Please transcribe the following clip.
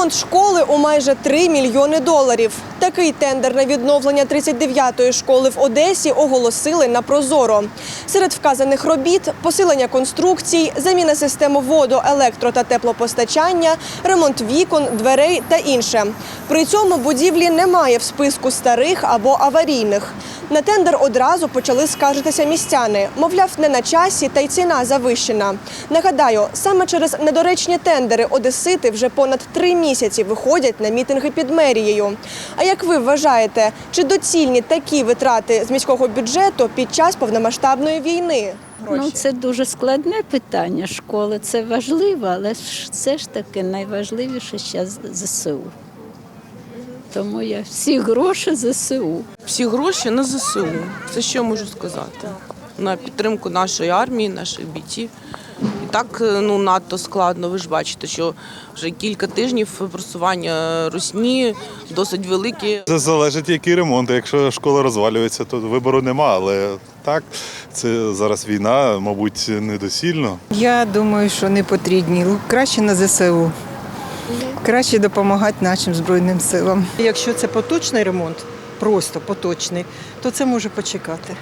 Ремонт школи у майже 3 мільйони доларів. Такий тендер на відновлення 39-ї школи в Одесі оголосили на Прозоро. Серед вказаних робіт посилення конструкцій, заміна системи воду, електро та теплопостачання, ремонт вікон, дверей та інше. При цьому будівлі немає в списку старих або аварійних. На тендер одразу почали скаржитися містяни. Мовляв, не на часі та й ціна завищена. Нагадаю, саме через недоречні тендери одесити вже понад три місяці виходять на мітинги під мерією. А як ви вважаєте, чи доцільні такі витрати з міського бюджету під час повномасштабної війни? Ну, це дуже складне питання школи. Це важливо, але ж це ж таки найважливіше зараз ЗСУ. Тому я всі гроші ЗСУ. Всі гроші на ЗСУ. Це що я можу сказати? На підтримку нашої армії, наших бійців. Так е, ну надто складно. Ви ж бачите, що вже кілька тижнів просування русні досить великі. Це залежить, який ремонт. Якщо школа розвалюється, то вибору нема. Але так, це зараз війна, мабуть, недосильно. Я думаю, що не потрібні. Краще на ЗСУ. Краще допомагати нашим Збройним силам. Якщо це поточний ремонт, просто поточний, то це може почекати.